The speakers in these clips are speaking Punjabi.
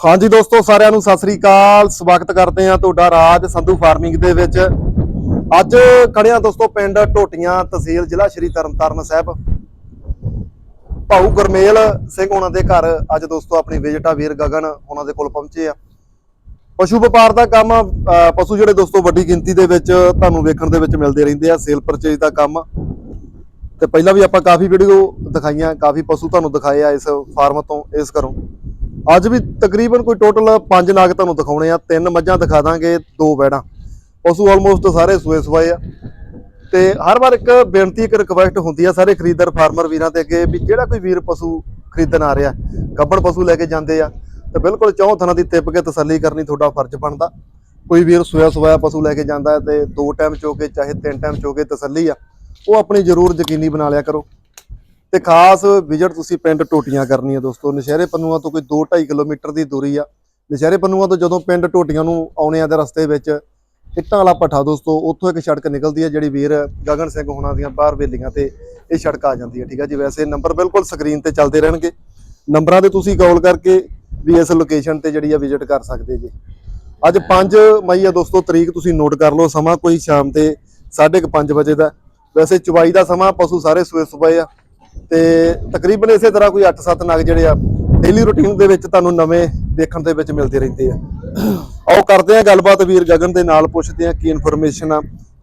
ਹਾਂਜੀ ਦੋਸਤੋ, ਸਾਰਿਆਂ ਨੂੰ ਸਤਿ ਸ੍ਰੀ ਅਕਾਲ। ਸਵਾਗਤ ਕਰਦੇ ਹਾਂ ਤੁਹਾਡਾ ਰਾਜ ਸੰਧੂ ਫਾਰਮਿੰਗ ਦੇ ਵਿੱਚ। ਅੱਜ ਖੜਿਆ ਦੋਸਤੋ, ਪਿੰਡ ਟੋਟੀਆਂ ਤਹਿਸੀਲ ਜ਼ਿਲ੍ਹਾ ਸ਼੍ਰੀ ਤਰਨਤਾਰਨ ਸਾਹਿਬ। ਭਾਊ ਗੁਰਮੇਲ ਸਿੰਘ ਉਹਨਾਂ ਦੇ ਘਰ ਅੱਜ ਦੋਸਤੋ ਆਪਣੀ ਵਿਜ਼ਿਟ ਆ ਵੀਰ ਗਗਨ ਉਹਨਾਂ ਦੇ ਕੋਲ ਪਹੁੰਚੇ ਆ। ਪਸ਼ੂ ਵਪਾਰ ਦਾ ਕੰਮ ਪਸ਼ੂ ਜਿਹੜੇ ਦੋਸਤੋ ਵੱਡੀ ਗਿਣਤੀ ਦੇ ਵਿੱਚ ਤੁਹਾਨੂੰ ਵੇਖਣ ਦੇ ਵਿੱਚ ਮਿਲਦੇ ਰਹਿੰਦੇ ਆ, ਸੇਲ ਪਰਚੇਜ ਦਾ ਕੰਮ। ਤੇ ਪਹਿਲਾਂ ਵੀ ਆਪਾਂ ਕਾਫੀ ਵੀਡੀਓ ਦਿਖਾਈਆਂ, ਕਾਫੀ ਪਸ਼ੂ ਤੁਹਾਨੂੰ ਦਿਖਾਏ ਆ ਇਸ ਫਾਰਮ ਤੋਂ, ਇਸ ਘਰੋਂ। ਅੱਜ ਵੀ ਤਕਰੀਬਨ ਕੋਈ ਟੋਟਲ 5 ਨਾਗ ਤੁਹਾਨੂੰ ਦਿਖਾਉਣੇ ਆ, ਤਿੰਨ ਮੱਝਾਂ ਦਿਖਾ ਦਾਂਗੇ, ਦੋ ਵੈੜਾਂ ਪਸ਼ੂ ਆਲਮੋਸਟ ਸਾਰੇ ਸੂਏ ਸਵਾਏ ਆ। ਤੇ ਹਰ ਵਾਰ ਇੱਕ ਬੇਨਤੀ, ਇੱਕ ਰਿਕਵੈਸਟ ਹੁੰਦੀ ਆ ਸਾਰੇ ਖਰੀਦਦਾਰ ਫਾਰਮਰ ਵੀਰਾਂ ਤੇ ਅੱਗੇ ਵੀ ਜਿਹੜਾ ਕੋਈ ਵੀਰ ਪਸ਼ੂ ਖਰੀਦਣ ਆ ਰਿਹਾ, ਗੱਬਣ ਪਸ਼ੂ ਲੈ ਕੇ ਜਾਂਦੇ ਆ, ਤੇ ਬਿਲਕੁਲ ਚੌਂ ਥਾਂ ਦੀ ਤਿੱਪ ਕੇ ਤਸੱਲੀ ਕਰਨੀ ਤੁਹਾਡਾ ਫਰਜ਼ ਬਣਦਾ। ਕੋਈ ਵੀਰ ਸੋਇਆ ਸੋਇਆ ਪਸ਼ੂ ਲੈ ਕੇ ਜਾਂਦਾ ਹੈ ਤੇ ਦੋ ਟਾਈਮ ਚੋ ਕੇ, ਚਾਹੇ ਤਿੰਨ ਟਾਈਮ ਚੋ ਕੇ ਤਸੱਲੀ ਆ, ਉਹ ਆਪਣੀ ਜ਼ਰੂਰ ਯਕੀਨੀ ਬਣਾ ਲਿਆ ਕਰੋ। ਤੇ ਖਾਸ ਵਿਜ਼ਿਟ ਤੁਸੀਂ ਪਿੰਡ ਟੋਟੀਆਂ ਕਰਨੀ ਹੈ ਦੋਸਤੋ। ਨਸ਼ਹਿਰੇ ਪੰਨੂਆਂ ਤੋਂ ਕੋਈ 2.5 ਕਿਲੋਮੀਟਰ ਦੀ ਦੂਰੀ ਆ। ਨਸ਼ਹਿਰੇ ਪੰਨੂਆਂ ਤੋਂ ਜਦੋਂ ਪਿੰਡ ਟੋਟੀਆਂ ਨੂੰ ਆਉਣੇ ਆ ਦੇ ਰਸਤੇ ਵਿੱਚ, ਇੱਟਾਂ ਵਾਲਾ ਪੱਠਾ ਦੋਸਤੋ, ਉੱਥੋਂ ਇੱਕ ਸੜਕ ਨਿਕਲਦੀ ਹੈ ਜਿਹੜੀ ਵੀਰ ਗਗਨ ਸਿੰਘ ਹੋਣਾ ਦੀਆਂ ਬਾਹਰ ਵੇਲੀਆਂ ਤੇ ਇਹ ਸੜਕ ਆ ਜਾਂਦੀ ਹੈ ਠੀਕ ਹੈ ਜੀ? ਵੈਸੇ ਨੰਬਰ ਬਿਲਕੁਲ ਸਕਰੀਨ ਤੇ ਚੱਲਦੇ ਰਹਿਣਗੇ। ਨੰਬਰਾਂ ਤੇ ਤੁਸੀਂ ਕਾਲ ਕਰਕੇ ਵੀ ਇਸ ਲੋਕੇਸ਼ਨ ਤੇ ਜਿਹੜੀ ਆ ਵਿਜ਼ਿਟ ਕਰ ਸਕਦੇ ਜੀ। ਅੱਜ 5 ਮਈ ਆ ਦੋਸਤੋ, ਤਰੀਕ ਤੁਸੀਂ ਨੋਟ ਕਰ ਲਓ, ਸਮਾਂ ਕੋਈ ਸ਼ਾਮ ਤੇ 5:30 ਵਜੇ ਦਾ। ਵੈਸੇ ਚੁਬਾਈ ਦਾ ਸਮਾਂ, ਪਸ਼ੂ ਸਾਰੇ ਸੂਏ ਸੁਬਾਹ ਆ। ਤੇ ਤਕਰੀਬਨ ਇਸੇ ਤਰ੍ਹਾਂ ਕੋਈ 8-7 ਨਗ ਜਿਹੜੇ ਆ ਡੇਲੀ ਰੁਟੀਨ ਦੇ ਵਿੱਚ ਤੁਹਾਨੂੰ ਨਵੇਂ ਦੇਖਣ ਦੇ ਵਿੱਚ ਮਿਲਦੇ ਰਹਿੰਦੇ ਆ। ਆਓ ਕਰਦੇ ਆ ਗੱਲਬਾਤ ਵੀਰ ਗਗਨ ਦੇ ਨਾਲ ਪੁੱਛਦੇ ਆ ਕੀ ਇਨਫੋਰਮੇਸ਼ਨ ਆ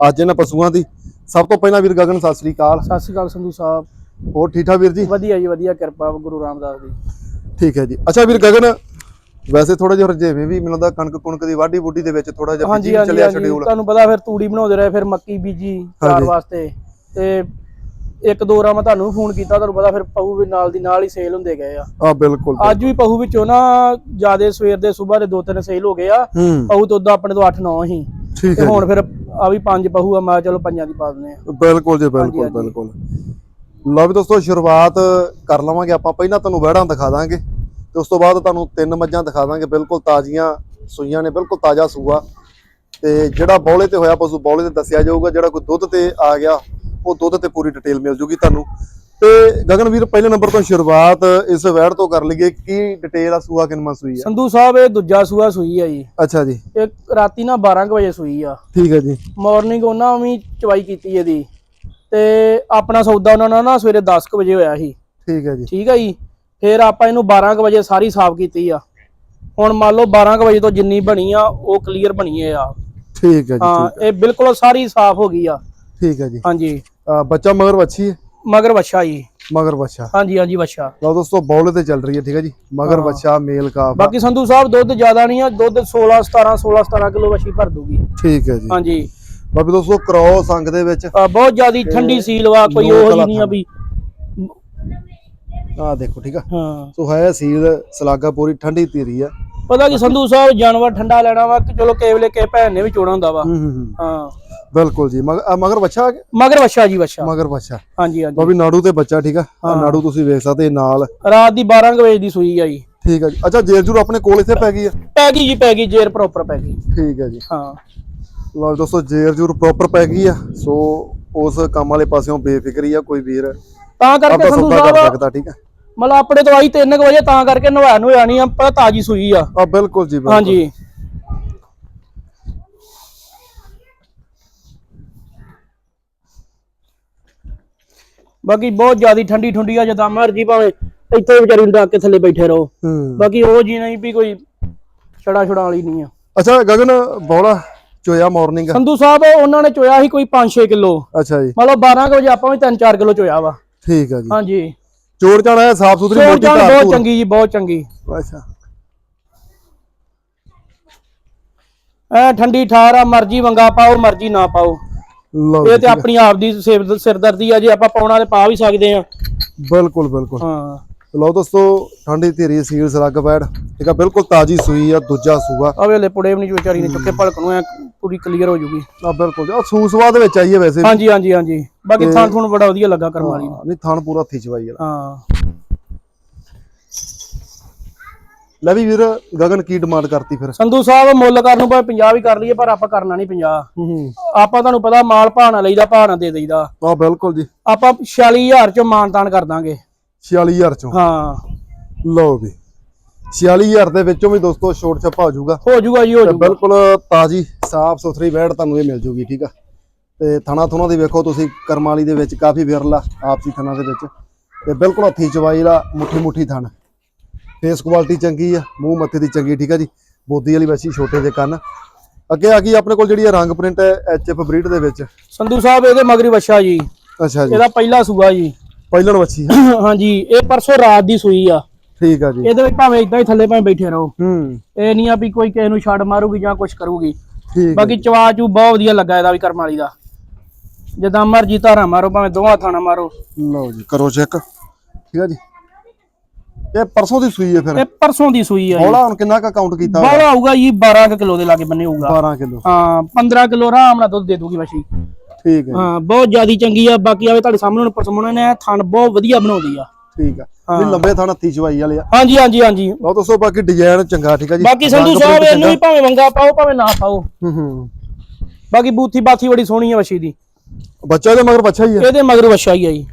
ਅੱਜ ਇਹਨਾਂ ਪਸ਼ੂਆਂ ਦੀ। ਸਭ ਤੋਂ ਪਹਿਲਾਂ ਵੀਰ ਗਗਨ ਸਤਿ ਸ੍ਰੀ ਅਕਾਲ। ਸਤਿ ਸ਼੍ਰੀ ਅਕਾਲ ਸੰਧੂ ਸਾਹਿਬ। ਹੋਰ ਠੀਕ ਠਾਕ ਵੀਰ ਜੀ? ਵਧੀਆ ਜੀ ਵਧੀਆ ਕਿਰਪਾ ਗੁਰੂ ਰਾਮਦਾਸ ਦੀ। ਠੀਕ ਹੈ ਜੀ। ਅੱਛਾ ਵੀਰ ਗਗਨ ਵੈਸੇ ਥੋੜਾ ਜਿਹਾ ਰਜੇਵੇਂ ਵੀ ਮੈਨੂੰ ਲੱਗਦਾ ਕਣਕ ਕੁਣਕ ਦੀ ਵਾਢੀ ਬੁੱਢੀ ਦੇ ਵਿੱਚ ਥੋੜਾ ਜਿਹਾ ਬਿਜ਼ੀ ਚੱਲਿਆ ਸ਼ਡਿਊਲ ਤੁਹਾਨੂੰ ਪਤਾ ਫਿਰ ਤੂੜੀ ਬਣਾਉਂਦੇ ਰਹੇ ਫਿਰ ਮੱਕੀ ਬੀਜੀ ਚਾਰ। ਵਾਸਤੇ। ਤੇ ਇੱਕ ਦੋ ਰਾ ਮੈਂ ਤੁਹਾਨੂੰ ਫੋਨ ਕੀਤਾ ਤੁਹਾਨੂੰ ਪਤਾ ਫਿਰ ਪਹੂ ਵੀ ਨਾਲ ਦੀ ਨਾਲ ਹੀ ਸੇਲ ਹੁੰਦੇ ਗਏ ਆ। ਆ ਬਿਲਕੁਲ ਅੱਜ ਵੀ ਪਹੂ ਵਿੱਚੋਂ ਨਾ ਜਿਆਦੇ ਸਵੇਰ ਦੇ ਸਵੇਰ ਦੇ ਦੋ ਤਿੰਨ ਸੇਲ ਹੋ ਗਏ ਆ। ਪਹੂ ਤੋਂ ਉਦਾਂ ਆਪਣੇ ਤੋਂ 8 9 ਹੀ ਠੀਕ ਹੈ ਹੁਣ ਫਿਰ ਆ ਵੀ ਪੰਜ ਪਹੂ ਆ ਮੈਂ ਚਲੋ ਪੰਜਾਂ ਦੀ ਪਾ ਦਿੰਦੇ ਆ। ਬਿਲਕੁਲ ਜੀ ਬਿਲਕੁਲ। ਬਿਲਕੁਲ। ਲਓ ਵੀ ਦੋਸਤੋ ਸ਼ੁਰੂਆਤ ਕਰ ਲਵਾਂਗੇ ਆਪਾਂ। ਪਹਿਲਾਂ ਤੁਹਾਨੂੰ ਵਹਿੜਾਂ ਦਿਖਾ ਦਾਂਗੇ। ਤੇ ਉਸ ਤੋਂ ਬਾਅਦ ਤੁਹਾਨੂੰ ਤਿੰਨ ਮੱਝਾਂ ਦਿਖਾ ਦਾਂਗੇ। ਬਿਲਕੁਲ ਤਾਜ਼ੀਆਂ ਸੂਈਆਂ ਨੇ ਬਿਲਕੁਲ ਤਾਜ਼ਾ ਸੂਆ। ਤੇ ਜਿਹੜਾ ਬੌਲੇ ਤੇ ਹੋਇਆ ਪਸ਼ੂ ਬੌਲੇ ਤੇ ਦੱਸਿਆ ਜਾਊਗਾ ਜਿਹੜਾ ਕੋਈ ਦੁੱਧ ਤੇ ਆ ਗਿਆ ਉਹ ਦੁੱਧ ਤੇ ਪੂਰੀ ਡਿਟੇਲ ਮਿਲ ਜੂਗੀ ਤੁਹਾਨੂੰ। ਤੇ ਗਗਨਵੀਰ ਪਹਿਲੇ ਨੰਬਰ ਤੋਂ ਸ਼ੁਰੂਆਤ ਇਸ ਵਹਿੜ ਤੋਂ ਕਰ ਲਈਏ। ਕੀ ਡਿਟੇਲ ਆ? ਸੂਆ ਕਿੰਨਾ ਸੂਈ ਆ? ਸੰਧੂ ਸਾਹਿਬ ਇਹ ਦੂਜਾ ਸੂਆ ਸੂਈ ਆ ਜੀ। ਅੱਛਾ ਜੀ। ਇਹ ਰਾਤੀ ਨਾ 12 ਕੁ ਵਜੇ ਸੂਈ ਆ। ਠੀਕ ਹੈ ਜੀ। ਮਾਰਨਿੰਗ ਉਹਨਾਂ ਵੀ ਚਵਾਈ ਕੀਤੀ ਇਹਦੀ। ਤੇ ਆਪਣਾ ਸੌਦਾ ਉਹਨਾਂ ਨਾਲ ਨਾ ਸਵੇਰੇ 10 ਕੁ ਵਜੇ ਹੋਇਆ ਸੀ। ਠੀਕ ਹੈ ਜੀ। ਠੀਕ ਹੈ ਜੀ। ਫਿਰ ਆਪਾਂ ਇਹਨੂੰ 12 ਕੁ ਵਜੇ ਸਾਰੀ ਸਾਫ਼ ਕੀਤੀ ਆ। ਹੁਣ ਮੰਨ ਲਓ 12 ਕੁ ਵਜੇ ਤੋਂ ਜਿੰਨੀ ਬਣੀ ਆ ਉਹ ਕਲੀਅਰ ਬਣੀ ਆ। ਠੀਕ ਹੈ ਜੀ ਹਾਂ ਇਹ ਬਿਲਕੁਲ ਸਾਰੀ ਸਾਫ਼ ਹੋ ਗਈ ਆ। ਠੀਕ ਹੈ ਜੀ। ਹਾਂਜੀ। ਬੱਚਾ ਮਗਰ ਵੱਛੀ ਹੈ? ਮਗਰ ਵੱਛਾ ਜੀ। ਮਗਰ ਬੱਚਾ ਹਾਂਜੀ ਹਾਂਜੀ ਵੱਛਾ। ਲਓ ਦੋਸਤੋ ਬੌਲੇ ਤੇ ਚੱਲ ਰਹੀ ਹੈ ਠੀਕ ਹੈ ਜੀ? ਮਗਰ। ਬੱਚਾ ਮੇਲ ਕਾਫ ਬਾਕੀ ਸੰਧੂ ਸਾਹਿਬ ਦੁੱਧ ਜ਼ਿਆਦਾ ਨਹੀਂ ਆ ਦੁੱਧ 16 17 16 17 ਕਿਲੋ ਵੱਛੀ ਭਰ ਦੂਗੀ। ਠੀਕ ਹੈ ਜੀ। ਹਾਂਜੀ। ਬਾਕੀ ਦੋਸਤੋ ਕ੍ਰੋਸ ਅੰਗ ਦੇ ਵਿੱਚ। ਆ, ਬਹੁਤ ਜ਼ਿਆਦੀ ਠੰਡੀ ਸੀਲ ਵਾ ਕੋਈ ਉਹ ਹੀ ਨਹੀਂ ਆ ਵੀ। ਆਹ ਦੇਖੋ ਠੀਕ ਆ। ਹਾਂ। ਸੋ ਹੈ ਸੀਲ ਸਲਾਗਾ ਪੂਰੀ ਠੰਡੀ ਧੀਰੀ ਆ। ਪਤਾ ਕੀ ਸੰਧੂ ਸਾਹਿਬ ਜਾਨਵਰ ਠੰਡਾ ਲੈਣਾ ਵਾ ਕਿ ਚਲੋ ਕੇਵਲੇ ਕੇ ਭੈਣ ਨੇ ਵੀ ਚੋਣਾ ਹੁੰਦਾ ਵਾ। ਹੂੰ ਹੂੰ ਹੂੰ। ਹਾਂ। ਬਿਲਕੁਲ ਜੀ। ਮਗਰ ਬੱਚਾ ਆ ਗਿਆ? ਮਗਰ ਵੱਛਾ ਜੀ ਵੱਛਾ। ਮਗਰ ਬੱਚਾ ਹਾਂਜੀ ਹਾਂਜੀ। ਬਾਬੀ ਨਾੜੂ ਤੇ ਬੱਚਾ ਠੀਕ ਆ? ਆਹ। ਨਾੜੂ ਤੁਸੀਂ ਵੇਖ ਸਕਦੇ ਨਾਲ। ਰਾਤ ਦੀ 12 ਕੁ ਵਜੇ ਦੀ ਸੂਈ ਆ ਜੀ। ਠੀਕ ਆ ਜੀ। ਅੱਛਾ ਜੇਰਜੂਰ ਆਪਣੇ ਕੋਲ ਇੱਥੇ ਪੈ ਗਈ ਆ? ਪੈ ਗਈ ਜੀ ਪੈ ਗਈ। ਜੇਰ ਪ੍ਰੋਪਰ ਪੈ ਗਈ। ਠੀਕ ਹੈ ਜੀ। ਹਾਂ। ਲਓ ਜੀ ਦੋਸਤੋ ਜੇਰਜੂਰ ਪ੍ਰੋਪਰ ਪੈ ਗਈ ਆ। ਸੋ ਉਸ ਕੰਮ ਵਾਲੇ ਪਾਸਿਓਂ ਬੇਫਿਕਰੀ ਆ ਕੋਈ ਵੀਰ। ਤਾਂ ਕਰਕੇ ਆਪਦਾ ਸੰਧੂ ਸੌਦਾ ਕਰ ਸਾਹਿਬ ਸਕਦਾ ਠੀਕ ਆ? ਮਤਲਬ ਆਪਣੇ ਤੋਂ ਆਈ 3 ਵਜੇ ਤਾਂ ਕਰਕੇ ਨਵਾਇਆ ਨੂੰ ਨਹੀਂ ਆ ਪਰ ਤਾਜੀ ਸੂਈ ਆ। ਆ ਬਿਲਕੁਲ ਜੀ ਬਿਲਕੁਲ। ਹਾਂਜੀ। ਬਾਕੀ ਬਹੁਤ ਜ਼ਿਆਦੀ ਠੰਡੀ ਠੰਡੀ ਆ ਜਦਾਂ ਮਰਜ਼ੀ ਭਾਵੇਂ ਇੱਥੇ ਵਿਚਾਰੀ ਨੂੰ ਡੱਕ ਕੇ ਥੱਲੇ ਬੈਠੇ ਰਹੋ। ਬਾਕੀ ਉਹ ਜੀ ਨਹੀਂ ਵੀ ਕੋਈ ਛੜਾ ਛੜਾ ਵਾਲੀ ਨਹੀਂ ਆ। ਅੱਛਾ ਗਗਨ ਬੌਲਾ ਚੋਇਆ ਮਾਰਨਿੰਗ ਸੰਧੂ ਸਾਹਿਬ ਉਹਨਾਂ ਨੇ ਚੋਇਆ ਸੀ ਕੋਈ 5-6 ਕਿਲੋ। ਅੱਛਾ ਜੀ। ਮਤਲਬ 12 ਕੁ ਵਜੇ ਆਪਾਂ ਵੀ 3-4 ਕਿਲੋ ਚੋਇਆ ਵਾ। ਠੀਕ ਹੈ ਜੀ। ਹਾਂਜੀ। ਚੋਰ ਚਾਣਾ ਹੈ ਸਾਫ਼ ਸੁਥਰੀ ਚੋਰ ਮੋਟੀ ਜਾਨ ਧਾਰ ਬਹੁਤ ਧੂਰ। ਚੰਗੀ ਜੀ ਬਹੁਤ ਚੰਗੀ। ਅੱਛਾ। ਐ ਠੰਡੀ ਠਾਰ ਆ ਮਰਜ਼ੀ ਵੰਗਾ ਪਾਓ ਮਰਜ਼ੀ ਨਾ ਪਾਓ। ਲਓ ਇਹ ਜੀ, ਤੇ ਆਪਣੀ ਆਪ ਦੀ ਸਿਰ ਸਿਰਦਰਦੀ ਆ ਜੇ ਆਪਾਂ ਪਾਉਣਾ ਤੇ ਪਾ ਵੀ ਸਕਦੇ ਆ। ਬਿਲਕੁਲ ਬਿਲਕੁਲ। ਹਾਂ। ਲਓ ਦੋਸਤੋ ਠੰਡੀ ਧੀਰੀ ਸੀਲ ਸਲੱਗ ਪੈੜ ਠੀਕ ਆ ਬਿਲਕੁਲ ਤਾਜੀ ਸੂਈ ਆ ਦੂਜਾ ਸੂਆ। ਆ ਵੇਲੇ ਪੁੜੇ ਵੀ ਨਹੀਂ ਵਿਚਾਰੀ ਨੇ ਚੁੱਕੇ ਭਲਕ ਨੂੰ ਐ ਪੂਰੀ ਕਲੀਅਰ ਹੋ ਜੂਗੀ। ਆ ਬਿਲਕੁਲ। ਆ ਸੂਸਵਾ ਦੇ ਵਿੱਚ ਆਈਏ ਵੈਸੇ। ਹਾਂਜੀ ਹਾਂਜੀ ਹਾਂਜੀ। ਬਾਕੀ ਥਾਂ ਥੂਣ ਬੜਾ ਵਧੀਆ ਲੱਗਾ ਕਰਮ ਵਾਲੀ। ਨੂੰ। ਨਹੀਂ ਥਣ ਪੂਰਾ ਹੱਥੀ ਚਵਾਈ ਆ ਹਾਂ। ਲੈ ਵੀ ਵੀਰ ਗਗਨ ਕੀ ਡਿਮਾਂਡ ਕਰਤੀ ਫਿਰ? ਸੰਧੂ ਸਾਹਿਬ ਮੁੱਲ ਕਰਨ ਨੂੰ ਭਾਵੇਂ 50 ਵੀ ਕਰ ਲਈਏ ਪਰ ਆਪਾਂ ਕਰਨਾ ਨਹੀਂ 50 ਹੂੰ ਹੂੰ। ਆਪਾਂ ਤੁਹਾਨੂੰ ਪਤਾ ਮਾਲ ਭਾਣਾ ਲਈਦਾ ਭਾਣਾ ਦੇ ਦੇਈਦਾ। ਆ ਬਿਲਕੁਲ ਜੀ। ਆਪਾਂ 46000 ਚੋਂ ਮਾਨਤਾਨ ਕਰ ਦਾਂਗੇ। 46000 ਚੋਂ? ਹਾਂ। ਲਓ ਵੀ। 46000 ਦੇ ਵਿੱਚੋਂ ਵੀ ਦੋਸਤੋ ਛੋਟ ਛੱਪਾ ਹੋ ਜਾਊਗਾ। ਹੋ ਜਾਊਗਾ ਜੀ ਹੋ ਜਾਊਗਾ। ਬਿਲਕੁਲ ਤਾਜੀ ਸਾਫ਼ ਸੁਥਰੀ ਵੈੜ ਤੁਹਾਨੂੰ ਇਹ ਮਿਲ ਜੂਗੀ ਠੀਕ ਆ? ਤੇ ਥਣਾ ਥੁਣਾ ਦੀ ਵੇਖੋ ਤੁਸੀਂ ਕਰਮਾਲੀ ਦੇ ਵਿੱਚ ਕਾਫੀ ਵਿਰਲਾ ਆਪਸੀ ਥਣਾ ਦੇ ਵਿੱਚ। ਤੇ ਬਿਲਕੁਲ ਹੱਥੀ ਚਵਾਈ ਦਾ ਮੁੱਠੀ ਮੁੱਠੀ ਥਣ। ਫੇਸ ਕੁਆਲਿਟੀ ਚੰਗੀ ਆ ਮੂੰਹ ਮੱਥੇ ਦੀ ਚੰਗੀ ਠੀਕ ਆ ਜੀ? ਬੋਦੀ ਵਾਲੀ ਵੈਸੀ ਛੋਟੇ ਜਿਹੇ ਕੰਨ। ਅੱਗੇ ਆ ਗਈ ਆਪਣੇ ਕੋਲ ਜਿਹੜੀ ਰੰਗ ਪ੍ਰਿੰਟ ਹੈ ਐਚਐਫ ਬਰੀਡ ਦੇ ਵਿੱਚ। ਸੰਧੂ ਸਾਹਿਬ ਇਹਦੇ ਮਗਰੀ ਵੱਛਾ ਜੀ। ਅੱਛਾ ਜੀ। ਇਹਦਾ ਪਹਿਲਾ ਸੂਆ ਜੀ। ਪਹਿਲਣ ਵੱਛੀ ਹੈ ਹਾਂਜੀ ਇਹ ਪਰਸੋਂ ਰਾਤ ਦੀ ਸੂਈ ਆ। ਠੀਕ ਆ ਜੀ। ਇਹਦੇ ਵਿੱਚ ਭਾਵੇਂ ਇਦਾਂ ਹੀ ਥੱਲੇ ਭਾਵੇਂ ਬੈਠੇ ਰਹੋ। ਹੂੰ। ਇਹ ਨਹੀਂ ਆ ਵੀ ਕੋਈ ਕਿਸੇ ਨੂੰ ਛੱਡ ਮਾਰੂਗੀ ਜਾਂ ਕੁਝ ਕਰੂਗੀ। ਠੀਕ ਬਾਕੀ ਚਵਾ ਚੂ ਬਹੁਤ ਵਧੀਆ ਲੱਗਾ ਇਹਦਾ ਵੀ ਕਰਮ ਵਾਲੀ ਦਾ। ਜਦਾਂ ਮਰਜ਼ੀ ਧਾਰਾ ਮਾਰੋ ਭਾਵੇਂ ਦੋਹਾਂ ਥਾਣਾ ਮਾਰੋ। ਲਓ ਜੀ ਕਰੋ ਚੈੱਕ ਠੀਕ ਆ ਜੀ। ਇਹ ਪਰਸੋਂ ਦੀ ਸੂਈ ਹੈ ਫਿਰ? ਇਹ ਪਰਸੋਂ ਦੀ ਸੂਈ ਜੀ। ਹੌਲਾ ਹੁਣ ਕਿੰਨਾ ਕੁ ਕਾਊਂਟ ਕੀਤਾ? ਬਾਹਲਾ ਆਊਗਾ ਜੀ 12 ਕਿਲੋ ਦੇ ਲਾਗੇ ਬੰਨੇ ਹੋਊਗਾ। 12 ਕਿਲੋ। ਹਾਂ 15 ਕਿਲੋ ਆਰਾਮ ਨਾਲ ਦੁੱਧ ਦੇ ਦੂਗੀ ਵਸ਼ੀ ਠੀਕ ਹੈ ਹਾਂ ਬਹੁਤ ਜ਼ਿਆਦੀ ਚੰਗੀ ਆ। ਬਾਕੀ ਆਵੇ ਤੁਹਾਡੇ ਸਾਹਮਣੇ ਹੁਣ ਪਰਸਮਣੇ ਨੇ ਥਣ ਬਹੁਤ ਵਧੀਆ ਬਣਾਉਂਦੀ ਆ। ਠੀਕ ਆ। ਵੀ ਲੰਬੇ ਥਾਣਾ ਹੱਥੀ ਚਵਾਈ ਵਾਲੇ ਆ। ਹਾਂਜੀ ਹਾਂਜੀ ਹਾਂਜੀ। ਲਓ ਦੱਸੋ ਬਾਕੀ ਡਿਜ਼ਾਈਨ ਚੰਗਾ ਠੀਕ ਆ ਜੀ? ਬਾਕੀ ਸੰਧੂ ਰੰਗ ਸਾਹਿਬ print ਇਹਨੂੰ ਵੀ ਭਾਵੇਂ ਵੰਗਾ ਪਾਓ ਭਾਵੇਂ ਨਾ ਪਾਓ। ਹੂੰ ਹੂੰ। ਬਾਕੀ ਬੂਥੀ ਬਾਥੀ ਬੜੀ ਸੋਹਣੀ ਆ ਵਸ਼ੀ ਦੀ। ਬੱਚਾ ਦੇ ਮਗਰ ਬੱਚਾ ਹੀ ਆ? ਇਹਦੇ ਮਗਰ ਵਛਾ ਹੀ ਆ ਜੀ।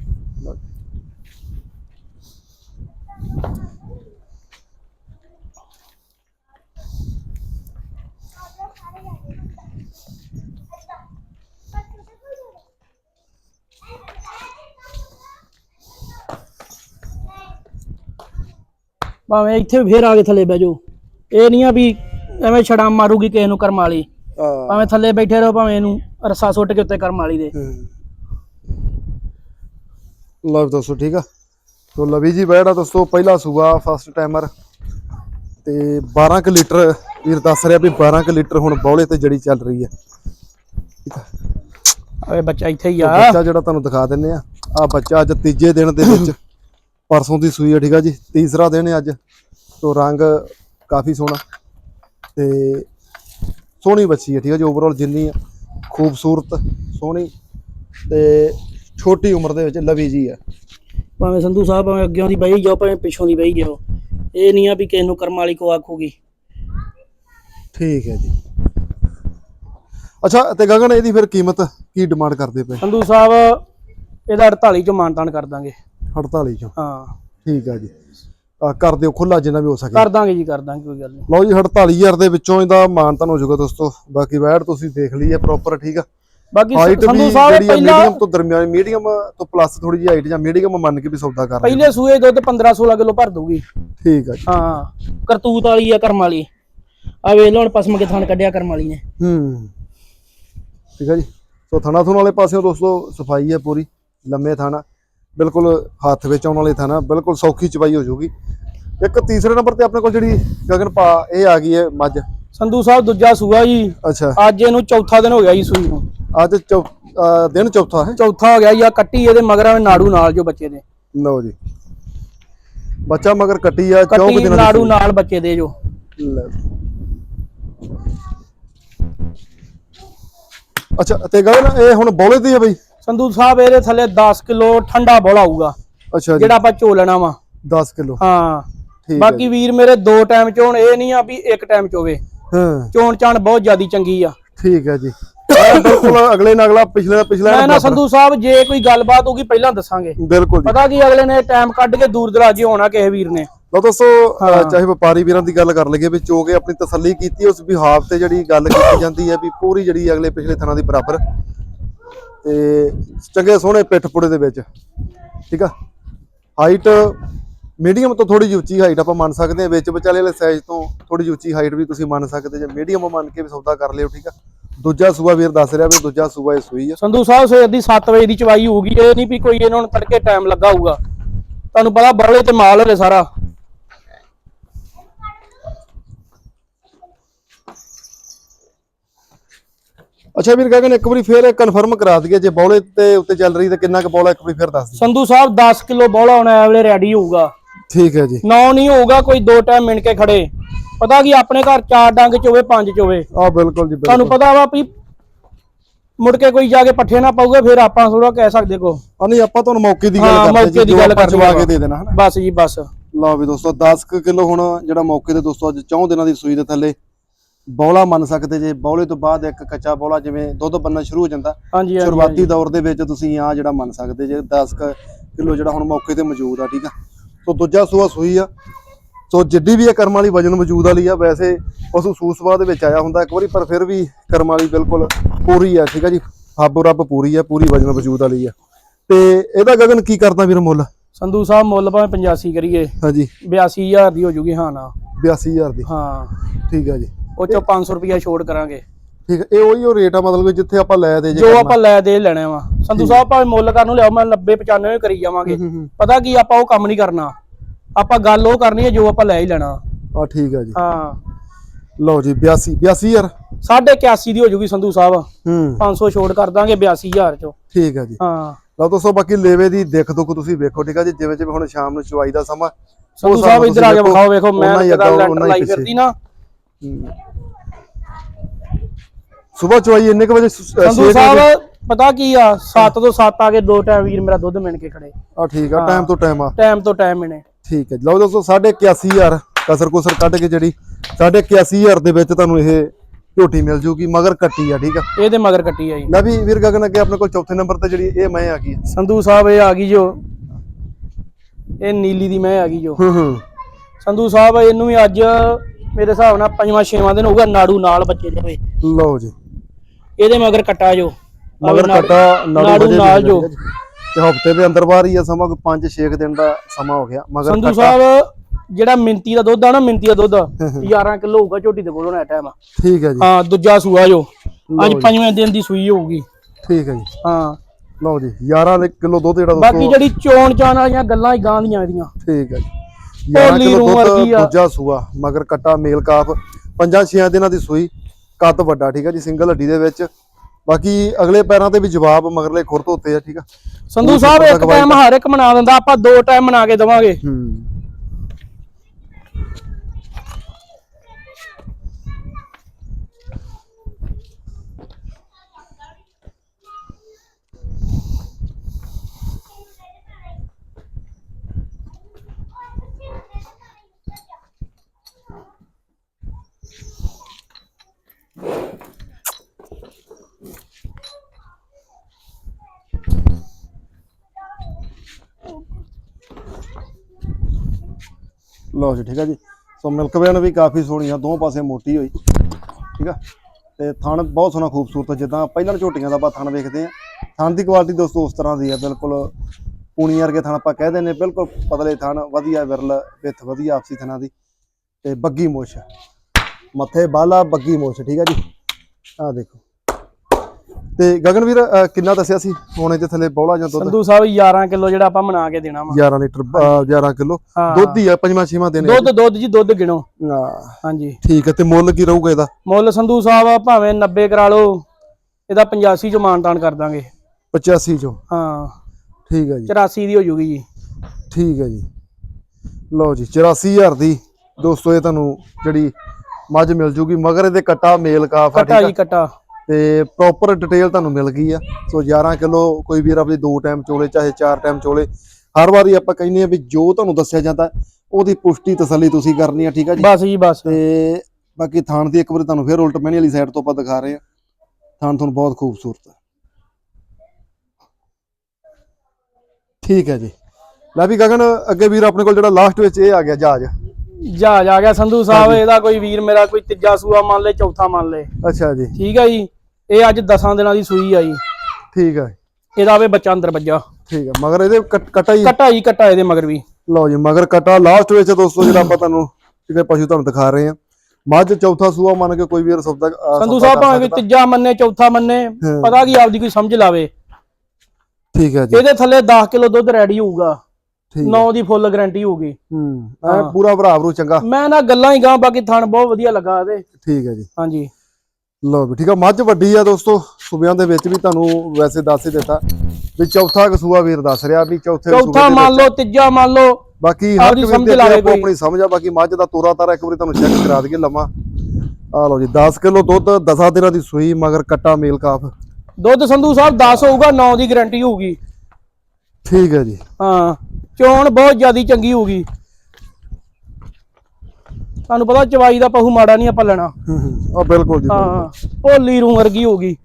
ਭਾਵੇਂ ਇੱਥੇ ਫੇਰ ਆ ਕੇ ਥੱਲੇ ਬਹਿ ਜਾਓ। ਇਹ ਨਹੀਂ ਆ ਵੀ ਐਵੇਂ ਛੜਾਂ ਮਾਰੂਗੀ ਕਿਸੇ ਨੂੰ ਕਰਮ ਵਾਲੀ। ਭਾਵੇਂ ਥੱਲੇ ਬੈਠੇ ਰਹੋ ਭਾਵੇਂ ਇਹਨੂੰ ਰੱਸਾ ਸੁੱਟ ਕੇ ਉੱਤੇ ਕਰਮ ਵਾਲੀ ਦੇ। ਲਓ ਦੱਸੋ ਠੀਕ ਆ? ਤੋ ਲਵੀ ਜੀ ਬੈੜਾ ਦੋਸਤੋ ਪਹਿਲਾ ਸੂਆ ਫਸਟ ਟਾਈਮਰ ਤੇ 12 ਕ ਲੀਟਰ ਵੀਰ ਦੱਸ ਰਿਹਾ ਵੀ 12 ਕ ਲੀਟਰ ਹੁਣ ਬੌਲੇ ਤੇ ਜੜੀ ਚੱਲ ਰਹੀ ਹੈ ਠੀਕ ਆ? ਓਏ ਬੱਚਾ ਇੱਥੇ ਹੀ ਆ। ਬੱਚਾ ਜਿਹੜਾ ਤੁਹਾਨੂੰ ਦਿਖਾ ਦਿੰਨੇ ਆ ਆ ਬੱਚਾ ਅੱਜ ਤੀਜੇ ਦਿਨ ਦੇ ਵਿੱਚ ਪਰਸੋਂ ਦੀ ਸੂਈ ਹੈ ਠੀਕ ਆ ਜੀ? ਤੀਸਰਾ ਦਿਨ ਹੈ ਅੱਜ ਤੋ ਰੰਗ ਕਾਫੀ ਸੋਹਣਾ ਤੇ ਸੋਹਣੀ ਬੱਚੀ ਹੈ ਠੀਕ ਆ ਜੀ? ਓਵਰਆਲ ਜਿੰਨੀ ਆ ਖੂਬਸੂਰਤ ਸੋਹਣੀ ਤੇ ਛੋਟੀ ਉਮਰ ਦੇ ਵਿੱਚ ਲਵੀ ਜੀ ਆ। ਭਾਵੇਂ ਸੰਧੂ ਸਾਹਿਬ ਭਾਵੇਂ ਅੱਗਿਓਂ ਦੀ ਬਈ ਜਾਓ ਭਾਵੇਂ ਪਿੱਛੋਂ ਦੀ ਬਈ ਜਾਓ ਇਹ ਨਹੀਂ ਆ ਵੀ ਕਿਸੇ ਨੂੰ ਕਰਮ ਵਾਲੀ ਕੋ ਆਖੂਗੀ। ਠੀਕ ਹੈ ਜੀ। ਅੱਛਾ ਤੇ ਗਗਨ ਇਹਦੀ ਫਿਰ ਕੀਮਤ ਕੀ ਡਿਮਾਂਡ ਕਰਦੇ ਪਏ? ਸੰਧੂ ਸਾਹਿਬ ਇਹਦਾ 48 ਚੋਂ ਮਾਨਤਾਨ ਕਰ ਦਾਂਗੇ। 48 ਚੋਂ। ਹਾਂ। ਠੀਕ ਹੈ ਜੀ। ਆ ਕਰ ਦਿਓ ਖੁੱਲਾ ਜਿੰਨਾ ਵੀ ਹੋ ਸਕੇ। ਕਰ ਦਾਂਗੇ ਜੀ ਕਰ ਦਾਂਗੇ ਕੋਈ ਗੱਲ ਨਹੀਂ। ਲਓ ਜੀ 48000 ਦੇ ਵਿੱਚੋਂ ਇਹਦਾ ਮਾਨਤਨ ਹੋ ਜਾਊਗਾ ਦੋਸਤੋ। ਬਾਕੀ ਵੈਟ ਤੁਸੀਂ ਦੇਖ ਲਈ ਹੈ ਪ੍ਰੋਪਰ ਠੀਕ ਆ। ਬਾਕੀ ਹਾਈਟ ਵੀ ਸੰਧੂ ਸਾਹਿਬ ਪਹਿਲਾਂ ਮੀਡੀਅਮ ਤੋਂ ਦਰਮਿਆਨੀ ਮੀਡੀਅਮ ਤੋਂ ਪਲੱਸ ਥੋੜੀ ਜਿਹੀ ਹਾਈਟ ਜਾਂ ਮੀਡੀਅਮ ਮੰਨ ਕੇ ਵੀ ਸੌਦਾ ਕਰ ਰਹੇ ਪਹਿਲੇ ਸੂਏ ਦੁੱਧ 15 16 ਕਿਲੋ ਭਰ ਦੂਗੀ ਠੀਕ ਆ ਜੀ। ਹਾਂ ਕਰਤੂਤ ਵਾਲੀ ਆ ਕਰਮ ਵਾਲੀ। ਆ ਵੇਖ ਲਓ ਹੁਣ ਪਸਮ ਕੇ ਥਣ ਕੱਢਿਆ ਕਰਮ ਵਾਲੀ ਨੇ। ਹੂੰ। ਠੀਕ ਆ ਜੀ। ਸੋ ਥਾਣਾ ਥੁਣ ਵਾਲੇ ਪਾਸਿਓਂ ਦੋਸਤੋ ਸਫ਼ਾਈ ਹੈ ਪੂਰੀ ਲੰਮੇ ਥਾਣਾ। ਬਿਲਕੁਲ ਹੱਥ ਵਿੱਚ ਆਉਣ ਵਾਲੇ ਥਾਣਾ ਬਿਲਕੁਲ ਸੌਖੀ ਚਵਾਈ ਹੋ ਜਾਊਗੀ। ਇੱਕ ਤੀਸਰੇ ਨੰਬਰ ਤੇ ਆਪਣੇ ਕੋਲ ਜਿਹੜੀ ਗਗਨ ਪਾ ਇਹ ਆ ਗਈ ਹੈ ਮੱਝ। ਸੰਧੂ ਸਾਹਿਬ ਦੂਜਾ ਸੂਆ ਜੀ। ਅੱਛਾ। ਅੱਜ ਇਹਨੂੰ ਚੌਥਾ ਦਿਨ ਹੋ ਗਿਆ ਜੀ ਸੂਈ ਨੂੰ। ਅੱਜ ਦਿਨ ਚੌਥਾ ਹੈ। ਚੌਥਾ ਹੋ ਗਿਆ ਜੀ ਆ ਕੱਟੀ ਇਹਦੇ ਮਗਰਾਂ ਵਿੱਚ ਨਾੜੂ ਨਾਲ ਜੋ ਬੱਚੇ ਦੇ। ਲਓ ਜੀ। ਬੱਚਾ ਮਗਰ ਕੱਟੀ ਆ 24 ਕੱਟੀ ਦਿਨਾਂ ਨਾੜੂ ਨਾਲ ਬੱਚੇ ਦੇ ਜੋ। ਅੱਛਾ ਤੇ ਗਗਨ ਇਹ ਹੁਣ ਬੋਲੇ ਦੀ ਹੈ ਬਈ? ਸੰਧੂ ਸਾਹਿਬ ਇਹਦੇ ਥੱਲੇ 10 ਕਿਲੋ ਠੰਡਾ ਬੋਲਾ ਆਊਗਾ। ਅੱਛਾ ਜੀ। ਜਿਹੜਾ ਆਪਾਂ ਝੋਲਣਾ ਵਾ। 10 ਕਿਲੋ। ਹਾਂ। ਠੀਕ ਹੈ ਬਾਕੀ ਵੀਰ ਮੇਰੇ ਦੋ ਟਾਈਮ ਚੋਣ ਇਹ ਨਹੀਂ ਆ ਵੀ ਇੱਕ ਟਾਈਮ ਚ ਹੋਵੇ। ਹਾਂ। ਚੋਣ ਚਾਣ ਬਹੁਤ ਜ਼ਿਆਦੀ ਚੰਗੀ ਆ। ਠੀਕ ਹੈ ਜੀ। ਇਹ ਬਿਲਕੁਲ ਅਗਲੇ ਨਾਲ ਅਗਲਾ ਪਿਛਲੇ ਦਾ ਪਿਛਲਾ ਮੈਂ ਨਾ। ਸੰਧੂ ਸਾਹਿਬ ਜੇ ਕੋਈ ਗੱਲਬਾਤ ਹੋਗੀ ਪਹਿਲਾਂ ਦੱਸਾਂਗੇ। ਬਿਲਕੁਲ ਜੀ। ਪਤਾ ਕੀ ਅਗਲੇ ਨੇ ਟਾਈਮ ਕੱਢ ਕੇ ਦੂਰ ਦਰਾਜੇ ਹੋਣਾ ਕਿਸੇ ਵੀਰ ਨੇ। ਲਓ ਦੋਸਤੋ ਅਹ ਚਾਹੇ ਵਪਾਰੀ ਵੀਰਾਂ ਦੀ ਗੱਲ ਕਰ ਲਈਏ ਵੀ ਚੋ ਕੇ ਆਪਣੀ ਤਸੱਲੀ ਕੀਤੀ ਉਸ ਬਿਹਾਫ ਤੇ ਜਿਹੜੀ ਗੱਲ ਕੀਤੀ ਜਾਂਦੀ ਹੈ ਵੀ ਪੂਰੀ ਜਿਹੜੀ ਅਗਲੇ ਪਿਛਲੇ ਥਣਾ ਦੀ ਬਰਾਬਰ ਤੇ ਚੰਗੇ ਸੋਹਣੇ ਪਿੱਠ ਪੁੜੇ ਦੇ ਵਿੱਚ, ਠੀਕ ਆ? ਹਾਈਟ ਮੀਡੀਅਮ ਤੋਂ ਥੋੜੀ ਜਿਹੀ ਉੱਚੀ ਹਾਈਟ ਆਪਾਂ ਮੰਨ ਸਕਦੇ ਹਾਂ, ਵਿੱਚ ਵਿਚਾਲੇ ਵਾਲੇ ਸਾਈਜ਼ ਤੋਂ ਥੋੜੀ ਜਿਹੀ ਉੱਚੀ ਹਾਈਟ ਵੀ ਤੁਸੀਂ ਮੰਨ ਸਕਦੇ ਜੇ ਮੀਡੀਅਮ ਮੰਨ ਕੇ ਵੀ ਸੌਦਾ ਕਰ ਲਿਓ, ਠੀਕ ਆ? ਦੂਜਾ ਸੂਆ ਵੀਰ ਦੱਸ ਰਿਹਾ ਵੀ ਦੂਜਾ ਸੂਆ ਇਹ ਸੂਈ ਆ। ਸੰਧੂ ਸਾਹਿਬ, ਸਵੇਰ ਦੀ 7 ਵਜੇ ਦੀ ਚਵਾਈ ਹੋਊਗੀ, ਇਹ ਨਹੀਂ ਵੀ ਕੋਈ ਇਹਨਾਂ ਨੂੰ ਤੜਕੇ ਟਾਈਮ ਲੱਗਾ ਹੋਊਗਾ। ਤੁਹਾਨੂੰ ਪਤਾ ਬਰਲੇ ਤੇ ਮਾਲ ਹਲੇ ਸਾਰਾ। ਅੱਛਾ ਵੀਰ ਗਗਨ ਇੱਕ ਵਾਰੀ ਫੇਰ ਕਨਫਰਮ ਕਰਾ ਦਈਏ ਜੇ ਬੌਲੇ ਤੇ ਉੱਤੇ ਚੱਲ ਰਹੀ ਤੇ ਕਿੰਨਾ ਕੁ ਬੌਲਾ ਇੱਕ ਵਾਰੀ ਫੇਰ ਦੱਸ ਦਿਓ ਸੰਧੂ ਸਾਹਿਬ 10 ਕਿਲੋ ਬੋਲਾ ਆਉਣਾ ਐਵਲੇ ਰੈਡੀ ਹੋਊਗਾ। ਠੀਕ ਹੈ ਜੀ। ਨੌ ਨਹੀਂ ਹੋਊਗਾ ਕੋਈ ਦੋ ਟਾਈਮ ਮਿਣ ਕੇ ਖੜੇ। ਪਤਾ ਕੀ ਆਪਣੇ ਘਰ ਚਾਰ ਡੰਗ ਚ ਹੋਵੇ ਪੰਜ ਚ ਹੋਵੇ ਆ ਬਿਲਕੁਲ ਜੀ ਤੁਹਾਨੂੰ ਪਤਾ ਵਾ ਵੀ ਮੁੜ ਕੇ ਕੋਈ ਜਾ ਕੇ ਪੱਠੇ ਨਾ ਪਾਊਗਾ ਫਿਰ ਆਪਾਂ ਥੋੜਾ ਕਹਿ ਸਕਦੇ ਕੋ। ਆ ਨਹੀਂ ਆਪਾਂ ਤੁਹਾਨੂੰ ਮੌਕੇ ਦੀ ਹਾਂ, ਗੱਲ ਕਰਦੇ ਮੌਕੇ ਦੀ ਗੱਲ ਆ। ਕੇ ਦੇ ਦੇਣਾ ਹਨਾ? ਬਸ ਜੀ ਬਸ। ਲਓ ਵੀ ਦੋਸਤੋ 10 ਕੁ ਕਿਲੋ ਹੁਣ ਜਿਹੜਾ ਮੌਕੇ ਤੇ ਦੋਸਤੋ ਅੱਜ ਚੌਂ ਦਿਨਾਂ ਦੀ ਸੂਈ ਦੇ ਥੱਲੇ। ਬੌਲਾ ਮੰਨ ਸਕਦੇ ਜੇ ਬੌਲੇ ਤੋਂ ਬਾਅਦ ਇੱਕ ਕੱਚਾ ਬੌਲਾ ਜਿਵੇਂ ਦੁੱਧ ਬੰਨਣਾ ਸ਼ੁਰੂ ਹੋ ਜਾਂਦਾ ਹਾਂਜੀ ਹਾਂਜੀ ਸ਼ੁਰੂਆਤੀ ਦੌਰ ਦੇ ਵਿੱਚ ਤੁਸੀਂ ਆ ਜਿਹੜਾ ਮੰਨ ਸਕਦੇ ਜੇ 10 ਕਿਲੋ ਜਿਹੜਾ ਹੁਣ ਮੌਕੇ ਤੇ ਮੌਜੂਦ ਆ ਠੀਕ ਆ? ਸੋ ਦੂਜਾ ਸੂਆ ਸੂਈ ਆ। ਸੋ ਜਿੱਡੀ ਵੀ ਇਹ ਕਰਮ ਵਾਲੀ ਵਜਨ ਵਜੂਦ ਵਾਲੀ ਆ ਵੈਸੇ ਪਸ਼ੂ ਸੂਸਵਾ ਦੇ ਵਿੱਚ ਆਇਆ ਹੁੰਦਾ ਇੱਕ ਵਾਰੀ ਪਰ ਫਿਰ ਵੀ ਕਰਮ ਵਾਲੀ ਬਿਲਕੁਲ ਪੂਰੀ ਆ ਠੀਕ ਆ ਜੀ? ਹਾਬੋ ਰੱਬ ਪੂਰੀ ਆ ਪੂਰੀ ਵਜਨ ਵਜੂਦ ਵਾਲੀ ਆ। ਤੇ ਇਹਦਾ ਗਗਨ ਕੀ ਕਰਦਾ ਵੀਰ ਮੁੱਲ? ਸੰਧੂ ਸਾਹਿਬ ਮੁੱਲ ਭਾਵੇਂ 85 ਕਰੀਏ। ਹਾਂਜੀ। 82000 ਦੀ ਹੋ ਜੂਗੀ ਹਾਂ ਨਾ। 82000 ਦੀ। ਹਾਂ। ਠੀਕ ਆ ਜੀ। ਉਹ ਚੋਂ 500 ਰੁਪਇਆ ਛੋੜ ਕਰਾਂਗੇ। ਠੀਕ ਇਹ ਉਹੀ ਉਹ ਰੇਟ ਆ ਮਤਲਬ ਕਿ ਜਿੱਥੇ ਆਪਾਂ ਲੈ ਦੇ ਜੇ ਜੋ। ਆਪਾਂ ਲੈ ਦੇ ਲੈਣੇ ਵਾ। ਸੰਧੂ ਸਾਹਿਬ ਭਾਵੇਂ ਮੁੱਲ ਕਰਨ ਨੂੰ ਲਿਆਓ ਮੈਂ 90 95 ਕਰੀ ਜਾਵਾਂਗੇ। ਹੂੰ, ਹੂੰ। ਪਤਾ ਕੀ ਆਪਾਂ ਉਹ ਕੰਮ ਨਹੀਂ ਕਰਨਾ। ਆਪਾਂ ਗੱਲ ਉਹ ਕਰਨੀ ਹੈ ਜੋ ਆਪਾਂ ਲੈ ਹੀ ਲੈਣਾ। ਆ ਠੀਕ ਆ ਜੀ। ਹਾਂ। ਲਓ ਜੀ 82 82000 ਸਾਢੇ 81 ਦੀ ਹੋ ਜੂਗੀ ਸੰਧੂ ਸਾਹਿਬ। ਹੂੰ। 500 ਛੋੜ ਕਰ ਦਾਂਗੇ 82000 ਚੋਂ। ਠੀਕ ਆ ਜੀ। ਹਾਂ। ਲਓ ਦੋਸਤੋ ਬਾਕੀ ਲੇਵੇ ਦੀ ਦਿੱਖ ਦੁੱਖ ਤੁਸੀਂ ਵੇਖੋ ਠੀਕ ਆ ਜੀ? ਜਿਵੇਂ ਜਿਵੇਂ ਹੁਣ ਸ਼ਾਮ ਨੂੰ ਚਵਾਈ ਦਾ ਸਮਾਂ ਸੰਧੂ ਸਾਹਿਬ ਇੱਧਰ ਆ ਕੇ ਵਿਖਾਓ ਵੇਖੋ ਮੈਂ ਹੀ ਅੱਗਾ, ਲੈਂਟਰ ਹੀ ਲਾਈ। ਫਿਰਦੀ ਨਾ। ਸਵੇਰ ਚਵਾਈ ਇੰਨੇ ਕੁ ਵਜੇ ਸੰਧੂ ਛੇ ਕੁ ਵਜੇ? ਸਾਹਿਬ ਪਤਾ ਕੀ ਆ 7 ਤੋਂ 7 ਆ ਕੇ ਦੋ ਟਾਈਮ ਵੀਰ ਮੇਰਾ ਦੁੱਧ ਮਿਣ ਕੇ ਖੜੇ। ਆ ਠੀਕ ਆ ਟਾਈਮ ਤੋਂ ਟਾਈਮ ਆ। ਟਾਈਮ ਤੋਂ ਟਾਈਮ ਮਿਣੇ। ਠੀਕ ਹੈ ਜੀ। ਲਓ ਦੋਸਤੋ 81000 ਕਸਰ ਕੁਸਰ ਕੱਢ ਕੇ ਜਿਹੜੀ 81000 ਦੇ ਵਿੱਚ ਤੁਹਾਨੂੰ ਇਹ ਝੋਟੀ ਮਿਲ ਜੂਗੀ ਮਗਰ ਕੱਟੀ ਆ ਠੀਕ ਆ? ਇਹਦੇ ਮਗਰ ਕੱਟੀ ਆ ਜੀ। ਲੈ ਵੀ ਵੀਰ ਗਗਨ ਅੱਗੇ ਆਪਣੇ ਕੋਲ ਚੌਥੇ ਨੰਬਰ ਤੇ ਜਿਹੜੀ ਇਹ ਮੈਂ ਆ ਗਈ। ਸੰਧੂ ਸਾਹਿਬ ਇਹ ਆ ਗਈ ਜੋ। ਇਹ ਨੀਲੀ ਦੀ ਮੈਂ ਆ ਗਈ ਜੋ। ਹੂੰ ਹੂੰ। ਸੰਧੂ ਸਾਹਿਬ ਇਹਨੂੰ ਵੀ ਅੱਜ ਮੇਰੇ ਹਿਸਾਬ ਨਾਲ ਪੰਜਵਾਂ ਛੇਵਾਂ ਦਿਨ ਹੋਊਗਾ ਨਾੜੂ ਨਾਲ ਬੱਚੇ ਦੇ ਲਓ ਜੀ। ਇਹਦੇ ਮਗਰ ਕੱਟਾ ਜੋ। ਮਗਰ ਕੱਟਾ ਨਾੜੂ ਨਾਲ ਜੋ। ਤੇ ਹਫ਼ਤੇ ਦੇ ਅੰਦਰ ਬਾਹਰ ਹੀ ਆ ਸਮਾਂ ਕੋਈ 5-6 ਦਿਨ ਦਾ ਸਮਾਂ ਹੋ ਗਿਆ। ਮਗਰ ਸੰਧੂ ਸਾਹਿਬ ਜਿਹੜਾ ਮਿੰਤੀ ਦਾ ਦੁੱਧ ਆ ਨਾ ਮਿੰਤੀ ਦਾ ਦੁੱਧ 11 ਕਿਲੋ ਹੋਊਗਾ ਝੋਟੀ ਦੇ ਕੋਲੋਂ ਨਾ ਟਾਈਮ ਠੀਕ ਹੈ ਜੀ। ਹਾਂ ਦੂਜਾ ਸੂਆ ਜੋ। ਅੱਜ। ਪੰਜਵੇਂ ਦਿਨ ਦੀ ਸੂਈ ਹੋਊਗੀ। ਠੀਕ ਹੈ ਜੀ। ਹਾਂ। ਲਓ ਜੀ 11 ਕਿਲੋ ਦੁੱਧ ਜਿਹੜਾ ਬਾਕੀ ਜਿਹੜੀ ਚੋਣ ਚਾਣ ਵਾਲੀਆਂ ਗੱਲਾਂ ਹੀ ਗਾਂ ਦੀਆਂ ਇਹਦੀਆਂ। ਠੀਕ ਹੈ ਜੀ। 11 ਢੋਲੀ ਕਿਲੋ ਰੂਹ ਦੁੱਧ ਵਰਗੀ ਆ। ਦੂਜਾ ਸੂਆ ਮਗਰ ਕੱਟਾ ਮੇਲ ਕਾਫ ਪੰਜਾਂ ਛੇਆਂ ਦਿਨਾਂ ਦੀ ਸੂਈ ਕੱਦ ਵੱਡਾ ਠੀਕ ਹੈ ਜੀ ਸਿੰਗਲ ਹੱਡੀ ਦੇ ਵਿੱਚ। ਬਾਕੀ ਅਗਲੇ ਪੈਰਾਂ ਤੇ ਵੀ ਜਵਾਬ ਮਗਰਲੇ ਖੁਰ ਧੋਤੇ ਆ ਠੀਕ ਆ। ਸੰਧੂ ਸਾਹਿਬ ਇੱਕ ਟਾਈਮ ਹਰ ਇੱਕ ਬਣਾ ਦਿੰਦਾ ਆਪਾਂ ਦੋ ਟਾਈਮ ਬਣਾ ਕੇ ਦਵਾਂਗੇ। ਹੂੰ। ਲਓ ਜੀ, ਠੀਕ ਆ ਜੀ। ਸੋ ਮਿਲਕ ਵੇਨ ਵੀ ਕਾਫੀ ਸੋਹਣੀ ਆ ਦੋ ਪਾਸੇ ਮੋਟੀ ਹੋਈ। ਠੀਕ ਆ। ਤੇ ਥਣ ਬਹੁਤ ਸੋਹਣਾ ਖੂਬਸੂਰਤ ਜਿੱਦਾਂ ਪਹਿਲਾਂ ਝੋਟੀਆਂ ਦਾ ਆਪਾਂ ਥਣ ਵੇਖਦੇ ਆ। ਥਣ ਦੀ ਕੁਆਲਿਟੀ ਦੋਸਤੋ ਉਸ ਤਰ੍ਹਾਂ ਦੀ ਆ, ਬਿਲਕੁਲ ਪੂਣੀ ਵਰਗੇ ਥਣ ਆਪਾਂ ਕਹਿ ਦਿੰਦੇ ਬਿਲਕੁਲ ਪਤਲੇ ਥਣ, ਵਧੀਆ ਵਿਰਲ ਵਿੱਥ, ਵਧੀਆ ਆਪਸੀ ਥਣਾਂ ਦੀ। ਤੇ ਬੱਗੀ ਮੁੱਛ ਮੱਥੇ ਬਾਲਾ ਬੱਗੀ ਮੁੱਛ, ਠੀਕ ਆ ਜੀ। ਆ ਦੇਖੋ। ਤੇ ਗਗਨਵੀਰ ਅਹ, ਕਿੰਨਾ ਦੱਸਿਆ ਸੀ ਹੋਣੇ ਦੇ ਥੱਲੇ ਬੌਲਾ ਜਾਂ ਦੁੱਧ? ਸੰਧੂ ਸਾਹਿਬ 11 ਕਿਲੋ ਜਿਹੜਾ ਆਪਾਂ ਬਣਾ ਕੇ ਦੇਣਾ ਵਾ। 11 ਲੀਟਰ ਅਹ, 11 ਕਿਲੋ। ਹਾਂ। ਦੁੱਧ ਹੀ ਆ ਪੰਜਵਾਂ ਛੇਵਾਂ ਦਿਨ ਦੁੱਧ ਦੁੱਧ ਜੀ ਦੁੱਧ ਗਿਣੋ। ਹਾਂ ਹਾਂਜੀ। ਠੀਕ ਹੈ ਤੇ ਮੁੱਲ ਕੀ ਰਹੂਗਾ ਇਹਦਾ? ਮੁੱਲ ਸੰਧੂ ਸਾਹਿਬ ਭਾਵੇਂ 90 ਕਰਾ ਲਓ ਇਹਦਾ 85 ਚ ਮਾਨਤਾਨ ਕਰ ਦਾਂਗੇ। 85 ਚੋਂ? ਹਾਂ। ਠੀਕ ਹੈ ਜੀ। 84 ਦੀ ਹੋ ਜੂਗੀ ਜੀ। ਠੀਕ ਹੈ ਜੀ। ਲਓ ਜੀ 84000 ਦੀ ਦੋਸਤੋ ਇਹ ਤੁਹਾਨੂੰ ਜਿਹੜੀ ਮੱਝ ਮਿਲ ਜੂਗੀ ਮਗਰ ਇਹਦੇ ਕੱਟਾ ਮੇਲ ਕਾਫ ਆ ਕਟਾ ਜੀ ਕਟਾ। ਤੇ ਪ੍ਰੋਪਰ ਡਿਟੇਲ ਤੁਹਾਨੂੰ ਮਿਲ ਗਈ ਆ। ਸੋ 11 ਕਿਲੋ ਕੋਈ ਵੀਰ ਆਪਣੀ ਦੋ ਟਾਈਮ ਚੋਲੇ ਚਾਹੇ ਚਾਰ ਟਾਈਮ ਚੋਲੇ ਹਰ ਵਾਰੀ ਆਪਾਂ ਕਹਿੰਦੇ ਆ ਵੀ ਜੋ ਤੁਹਾਨੂੰ ਦੱਸਿਆ ਜਾਂਦਾ ਉਹਦੀ ਪੁਸ਼ਟੀ ਤਸੱਲੀ ਤੁਸੀਂ ਕਰਨੀ ਆ ਠੀਕ ਆ ਜੀ? ਬਸ ਜੀ ਬਸ। ਤੇ ਬਾਕੀ ਥਾਣ ਦੀ ਇੱਕ ਵਾਰੀ ਤੁਹਾਨੂੰ ਫੇਰ ਉਲਟ ਮਹਿਣੀ ਵਾਲੀ ਸਾਈਡ ਤੋਂ ਆਪਾਂ ਦਿਖਾ ਰਹੇ ਆ। ਥਾਣ ਤੁਹਾਨੂੰ ਬਹੁਤ ਖੂਬਸੂਰਤ ਹੈ ਠੀਕ ਹੈ ਜੀ। ਲੈ ਵੀ ਗਗਨ ਅੱਗੇ ਵੀਰ ਆਪਣੇ ਕੋਲ ਜਿਹੜਾ ਲਾਸਟ ਵਿੱਚ ਇਹ ਆ ਗਿਆ ਜਹਾਜ਼। ਜਹਾਜ਼ ਆ ਗਿਆ ਸੰਧੂ ਸਾਹਿਬ ਇਹਦਾ ਕੋਈ ਵੀਰ ਮੇਰਾ ਕੋਈ ਤੀਜਾ ਸੂਆ ਮੰਨ ਲੈ ਚੌਥਾ ਮੰਨ ਲੈ। ਅੱਛਾ ਜੀ। ਠੀਕ ਹੈ ਜੀ। ਇਹ ਅੱਜ 10 ਦਿਨਾਂ ਦੀ ਸੂਈ ਆ ਜੀ। ਠੀਕ ਹੈ ਇਹਦਾ ਵੇ ਬੱਚਾ ਅੰਦਰ ਵੱਜਾ। ਠੀਕ ਹੈ ਮਗਰ ਇਹਦੇ ਕੱਟ- ਹੀ ਕਟਾ ਜੀ ਕਟਾ ਇਹਦੇ ਮਗਰ ਵੀ। ਲਓ ਜੀ ਮਗਰ ਕਟਾ ਲਾਸਟ ਵਿੱਚ ਦੋਸਤੋ ਜਿਹੜਾ ਆਪਾਂ ਤੁਹਾਨੂੰ ਜਿਹੜੇ ਪਸ਼ੂ ਤੁਹਾਨੂੰ ਦਿਖਾ ਰਹੇ ਆ ਮੱਝ ਚੌਥਾ ਸੂਆ ਮੰਨ ਕੇ ਕੋਈ ਵੀਰ ਸਬਦਾ ਸੰਧੂ ਸਾਹਿਬ ਭਾਵੇਂ। ਤੀਜਾ ਮੰਨੇ ਚੌਥਾ ਮੰਨੇ ਹਾਂ। ਪਤਾ ਕੀ ਆਪਦੀ ਕੋਈ ਸਮਝ ਲਾਵੇ। ਠੀਕ ਹੈ ਜੀ। ਇਹਦੇ ਥੱਲੇ 10 ਕਿਲੋ ਦੁੱਧ ਰੈਡੀ ਹੋਊਗਾ। ਠੀਕ ਹੈ 9 ਦੀ ਫੁੱਲ ਗਾਰੰਟੀ ਹੋਊਗੀ। ਹੂੰ ਐ ਪੂਰਾ ਭਰਾਵਰੂ ਚੰਗਾ। ਮੈਂ ਨਾ ਗੱਲਾਂ ਹੀ ਗਾਂ ਬਾਕੀ ਥਣ ਬਹੁਤ ਵਧੀਆ ਲੱਗਾ ਇਹਦੇ। ਠੀਕ ਹੈ ਜੀ। ਹਾਂਜੀ। ਲਓ ਵੀ ਠੀਕ ਆ ਮੱਝ ਵੱਡੀ ਆ ਦੋਸਤੋ ਸੂਬਿਆਂ ਦੇ ਵਿੱਚ ਵੀ ਤੁਹਾਨੂੰ ਵੈਸੇ ਦੱਸ ਹੀ ਦਿੱਤਾ ਵੀ ਚੌਥਾ ਕਸੂਆ ਵੀਰ ਦੱਸ ਰਿਹਾ ਵੀ ਚੌਥੇ ਚੌਥਾ ਦੇ ਮੰਨ ਲਓ ਤੀਜਾ ਮੰਨ ਲਓ ਬਾਕੀ ਹਰ ਆਪੋ ਕੋਈ। ਆਪਣੀ ਸਮਝ ਆ ਬਾਕੀ ਮੱਝ ਦਾ ਤੋਰਾ ਤਾਰਾ ਇੱਕ ਵਾਰੀ ਤੁਹਾਨੂੰ ਚੈੱਕ ਕਰਾ ਦਈਏ ਲੰਮਾ ਆ ਲਓ ਜੀ 10 ਕਿਲੋ ਦੁੱਧ 10 ਦਿਨਾਂ ਦੀ ਸੂਈ ਮਗਰ ਕੱਟਾ ਮੇਲ ਕਾਫ। ਦੁੱਧ ਸੰਧੂ ਸਾਹਿਬ 10 ਹੋਊਗਾ 9 ਦੀ ਗਾਰੰਟੀ ਹੋਊਗੀ। ਠੀਕ ਹੈ ਜੀ। ਹਾਂ ਚੋਣ ਬਹੁਤ ਜ਼ਿਆਦੀ ਚੰਗੀ ਹੋਊਗੀ। ਤੁਹਾਨੂੰ ਪਤਾ ਚਵਾਈ ਦਾ ਪਹੂ ਮਾੜਾ ਨਹੀਂ ਆਪਾਂ ਲੈਣਾ। ਹੂੰ ਹੂੰ। ਆ ਬਿਲਕੁਲ ਜੀ। ਹਾਂ ਭੋਲੀ ਰੂ ਵਰਗੀ ਹੋਊਗੀ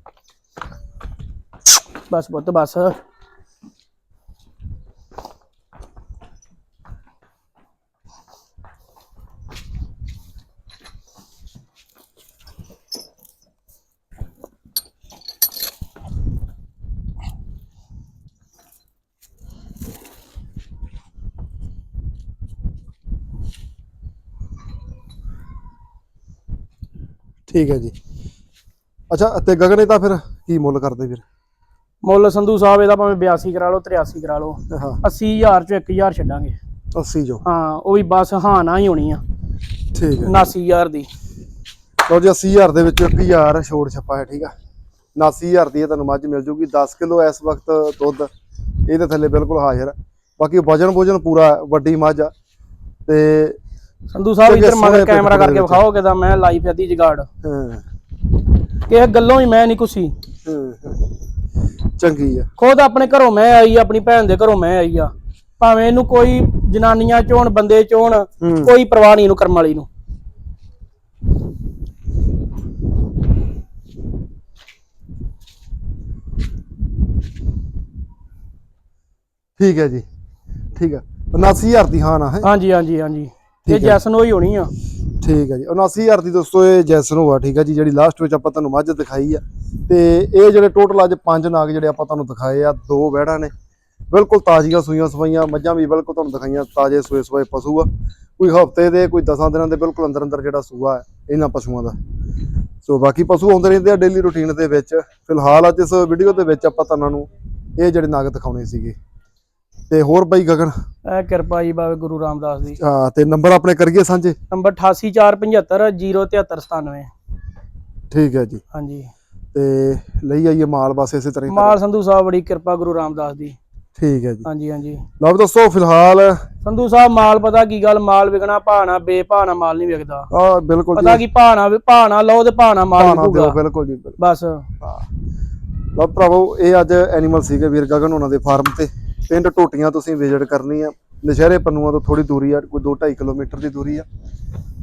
ਬਸ ਪੁੱਤ ਬਸ। ਠੀਕ ਹੈ ਜੀ। ਅੱਛਾ ਤੇ ਗਗਨੇ ਤਾਂ ਫਿਰ ਕੀ ਮੁੱਲ ਕਰਦੇ ਵੀਰ ਮੁੱਲ ਸੰਧੂ ਸਾਹਿਬ ਇਹਦਾ ਭਾਵੇਂ 82 ਕਰਾ ਲਓ 83 ਕਰਾ ਲਓ। ਹਾਂ। 80000 ਚੋਂ 1000 ਛੱਡਾਂਗੇ। 80 ਜੋ ਹਾਂ ਉਹ ਵੀ ਬਸ ਹਾਂ ਨਾ ਹੀ ਹੋਣੀ ਆ। ਠੀਕ ਹੈ। 79000 ਦੀ। ਲਓ ਜੀ 80000 ਦੇ ਵਿੱਚ 1000 ਛੋੜ ਛੱਪਾ ਹੈ ਠੀਕ ਆ। 79000 ਦੀ ਇਹ ਤੁਹਾਨੂੰ ਮੱਝ ਮਿਲ ਜੂਗੀ। 10 ਕਿਲੋ ਇਸ ਵਕਤ ਦੁੱਧ ਇਹਦੇ ਥੱਲੇ ਬਿਲਕੁਲ ਹਾਜ਼ਰ ਬਾਕੀ ਵਜਨ ਵੋਜਨ ਪੂਰਾ ਵੱਡੀ ਮੱਝ ਆ। ਤੇ ਸੰਧੂ ਸਾਹਿਬ ਇੱਧਰ ਮਗਰ ਕੈਮਰਾ ਕਰਕੇ। ਵਿਖਾਓ ਕਿਦਾ ਮੈਂ ਲਾਈਫ ਅੱਧੀ ਜਗਾੜ। ਹਾਂ, ਕਿਸੇ ਗੱਲੋਂ ਹੀ ਮੈਂ ਨਹੀਂ ਕੁਸੀ। ਹਾਂ, ਹਾਂ। ਚੰਗੀ ਆ। ਖੁਦ ਆਪਣੇ ਘਰੋਂ ਮੈਂ ਆਈ ਆ, ਆਪਣੀ ਭੈਣ ਦੇ ਘਰੋਂ ਮੈਂ ਆਈ ਆ। ਭਾਵੇਂ ਇਹਨੂੰ ਕੋਈ ਜਨਾਨੀਆਂ ਚੋਣ ਬੰਦੇ ਚੋਣ ਹੂੰ। ਕੋਈ ਪਰਵਾਹ ਨਹੀਂ ਇਹਨੂੰ ਕਰਮ ਵਾਲੀ ਨੂੰ। ਠੀਕ ਹੈ ਜੀ। ਠੀਕ ਆ। 79000 ਦੀ ਹਾਂ ਨਾ ਹੈ? ਹਾਂਜੀ ਹਾਂਜੀ ਹਾਂਜੀ। ਇਹ। ਜੈਸਨ ਹੋਈ ਹੋਣੀ ਆ। ਠੀਕ ਹੈ ਜੀ। 79000 ਦੀ ਦੋਸਤੋ ਇਹ ਜੈਸਨ ਹੋਆ ਠੀਕ ਹੈ ਜੀ ਜਿਹੜੀ ਲਾਸਟ ਵਿੱਚ ਆਪਾਂ ਤੁਹਾਨੂੰ ਮੱਝ ਦਿਖਾਈ ਆ। ਤੇ ਇਹ ਜਿਹੜੇ ਟੋਟਲ ਅੱਜ ਪੰਜ ਨਾਗ ਜਿਹੜੇ ਆਪਾਂ ਤੁਹਾਨੂੰ ਦਿਖਾਏ ਆ ਦੋ ਵਹਿੜਾਂ ਨੇ। ਬਿਲਕੁਲ ਤਾਜ਼ੀਆਂ ਸੂਈਆਂ ਸਵਾਈਆਂ ਮੱਝਾਂ ਵੀ ਬਿਲਕੁਲ ਤੁਹਾਨੂੰ ਦਿਖਾਈਆਂ ਤਾਜ਼ੇ ਸੂਏ ਸਵਾਏ ਪਸ਼ੂ ਆ। ਕੋਈ ਹਫ਼ਤੇ ਦੇ ਕੋਈ 10 ਦਿਨਾਂ ਦੇ ਬਿਲਕੁਲ ਅੰਦਰ ਅੰਦਰ ਜਿਹੜਾ ਸੂਆ ਹੈ ਇਹਨਾਂ ਪਸ਼ੂਆਂ ਦਾ। ਸੋ ਬਾਕੀ ਪਸ਼ੂ ਆਉਂਦੇ ਰਹਿੰਦੇ ਆ ਡੇਲੀ ਰੁਟੀਨ ਦੇ ਵਿੱਚ। ਫਿਲਹਾਲ ਅੱਜ ਇਸ ਵੀਡੀਓ ਦੇ ਵਿੱਚ ਆਪਾਂ ਤੁਹਾਨੂੰ ਇਹ ਜਿਹੜੇ ਨਾਗ ਦਿਖਾਉਣੇ ਸੀਗੇ। ਤੇ ਹੋਰ ਬਾਈ ਗਗਨ? ਇਹ ਕਿਰਪਾ ਜੀ ਬਾਬੇ ਗੁਰੂ ਰਾਮਦਾਸ ਦੀ। ਹਾਂ ਤੇ ਨੰਬਰ ਆਪਣੇ ਕਰੀਏ ਸਾਂਝੇ? ਨੰਬਰ 8847507397 ਠੀਕ ਹੈ ਜੀ। ਹਾਂਜੀ। ਤੇ ਲਈ ਆਈਏ ਮਾਲ ਬਸ ਇਸੇ ਤਰ੍ਹਾਂ ਹੀ ਮਾਲ ਸੰਧੂ ਸਾਹਿਬ ਬੜੀ ਕਿਰਪਾ ਗੁਰੂ ਰਾਮਦਾਸ ਦੀ। ਠੀਕ ਹੈ ਜੀ। ਹਾਂਜੀ ਹਾਂਜੀ। ਲਓ ਵੀ ਦੋਸਤੋ ਫਿਲਹਾਲ ਸੰਧੂ ਸਾਹਿਬ ਮਾਲ ਪਤਾ ਕੀ ਗੱਲ ਮਾਲ ਵਿਕਣਾ ਭਾਣਾ ਬੇਭਾਣਾ ਮਾਲ ਨਹੀਂ ਵਿਕਦਾ। ਆ ਬਿਲਕੁਲ ਪਤਾ ਕੀ ਭਾਣਾ ਭਾਣਾ ਲਓ ਤੇ ਭਾਣਾ ਮਾਲ ਭਾਣਾ ਵਿਕੂਗਾ। ਬਿਲਕੁਲ ਜੀ ਬਸ। ਹਾਂ। ਲਓ ਭਰਾਵੋ ਇਹ ਅੱਜ ਐਨੀਮਲ ਸੀਗੇ ਵੀਰ ਗਗਨ ਉਹਨਾਂ ਦੇ ਫਾਰਮ ਤੇ। ਪਿੰਡ ਟੋਟੀਆਂ ਤੁਸੀਂ ਵਿਜ਼ਿਟ ਕਰਨੀ ਆ। ਨਸ਼ਹਿਰੇ ਪੰਨੂਆਂ ਤੋਂ ਥੋੜੀ ਦੂਰੀ ਆ, ਕੋਈ 2.5 ਕਿਲੋਮੀਟਰ ਦੀ ਦੂਰੀ ਆ।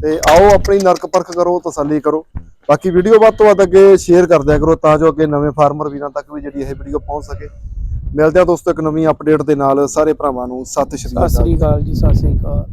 ਤੇ ਆਓ ਆਪਣੀ ਨਰਕ ਪਰਖ ਕਰੋ, ਤਸੱਲੀ ਕਰੋ। ਬਾਕੀ ਵੀਡੀਓ ਵੱਧ ਤੋਂ ਵੱਧ ਅੱਗੇ ਸ਼ੇਅਰ ਕਰ ਦਿਆ ਕਰੋ, ਤਾਂ ਜੋ ਅੱਗੇ ਨਵੇਂ ਫਾਰਮਰ ਵੀਰਾਂ ਤੱਕ ਵੀ ਜਿਹੜੀ ਇਹ ਵੀਡੀਓ ਪਹੁੰਚ ਸਕੇ। ਮਿਲਦੇ ਆ ਦੋਸਤੋ ਇੱਕ ਨਵੀਂ ਅਪਡੇਟ ਦੇ ਨਾਲ। ਸਾਰੇ ਭਰਾਵਾਂ ਨੂੰ ਸਤਿ ਸ਼੍ਰੀ ਅਕਾਲ। ਸਤਿ ਸ੍ਰੀ ਅਕਾਲ ਜੀ, ਸਤਿ ਸ੍ਰੀ ਅਕਾਲ।